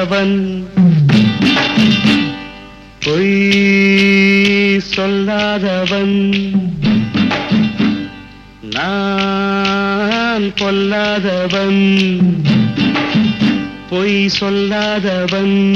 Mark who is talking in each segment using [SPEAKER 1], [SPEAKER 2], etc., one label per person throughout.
[SPEAKER 1] பொல்லாதவன் பொய் சொல்லாதவன். நான் கொல்லாதவன் பொய் சொல்லாதவன்.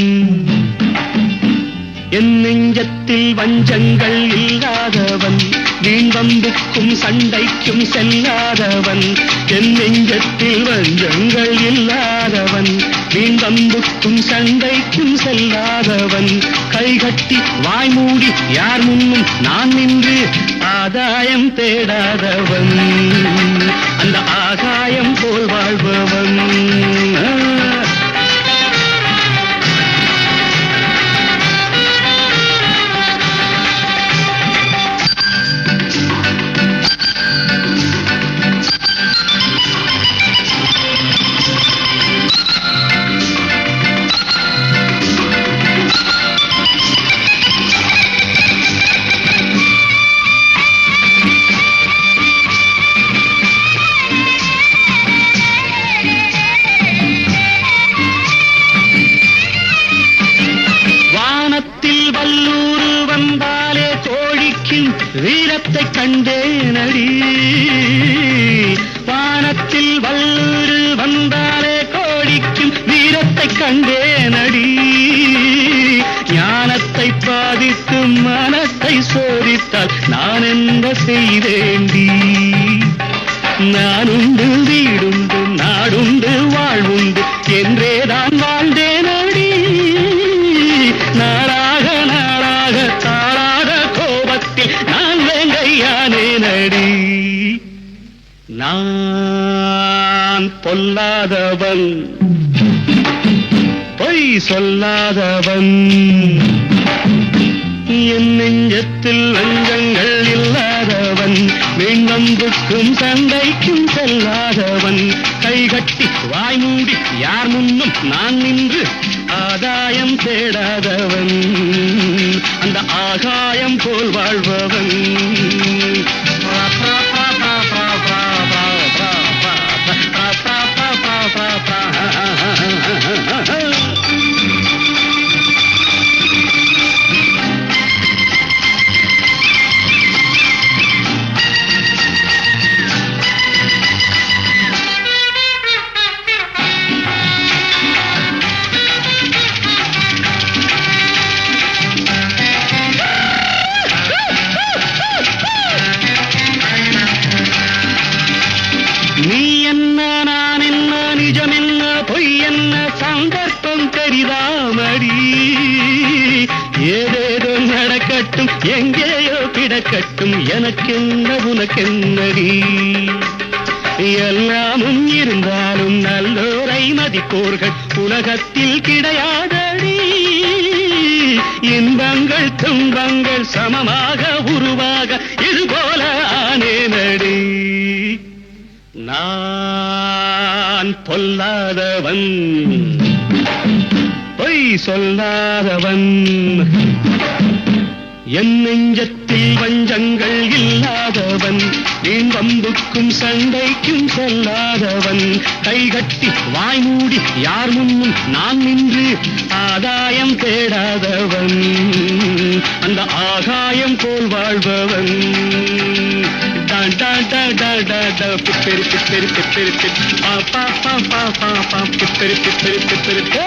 [SPEAKER 1] என் நெஞ்சத்தில் வஞ்சங்கள் இல்லாதவன். வீண்வம்புக்கும் சண்டைக்கும் செல்லாதவன். என் நெஞ்சத்தில் வஞ்சங்கள் இல்லாதவன். வீண்வம்புக்கும் சண்டைக்கும் செல்லாதவன். கைகட்டி வாய்மூடி யார் முன்னும் நான் நின்று ஆதாயம் தேடாதவன். அந்த ஆகாயம் போல் வாழ்பவன். வீரத்தை அடி வானத்தில் வல்லூர் வந்தாலே கோடிக்கும் வீரத்தை கண்டேன் அடி ஞானத்தை பாதித்து மனத்தை சோதித்தால் நான் என்ன செய்தேண்டி நானுண்டு வீடுண்டு நாடுண்டு வாழ்வு பொல்லாதவன். பொய் சொல்லாதவன். என் நெஞ்சத்தில் வஞ்சங்கள் இல்லாதவன். மீண்டம்புக்கும் சண்டைக்கும் செல்லாதவன். கைகட்டி வாய் மூடி யார் முன்னும் நான் நின்று ஆதாயம் தேடாதவன். அந்த ஆகாயம் போல் வாழ்பவன். ஏதேதோ நடக்கட்டும் எங்கேயோ கிடக்கட்டும் எனக்கென்ன உனக்கென்னடி? எல்லாமும் இருந்தாலும் நல்லோரை மதிப்போர்கள் உலகத்தில் கிடையாதடி. இன்பங்கள் துன்பங்கள் சமமாக உருவாக இதுபோல ஆனேனடி. நான் பொல்லாதவன். பொய் சொல்லாதவன். என் நெஞ்சத்தில் வஞ்சங்கள் இல்லாதவன். வீண் வம்புக்கும் சண்டைக்கும் செல்லாதவன். கைகட்டி வாய் மூடி யார் முன்னும் நான் நின்று ஆதாயம் தேடாதவன். அந்த ஆகாயம் போல் வாழ்பவன். பிப்பெரு பிப்பெரு பிப்பெரு பிப்பெரு பா பா பா பா பா பிப்பெரு பிப்பெரு பிப்பெரு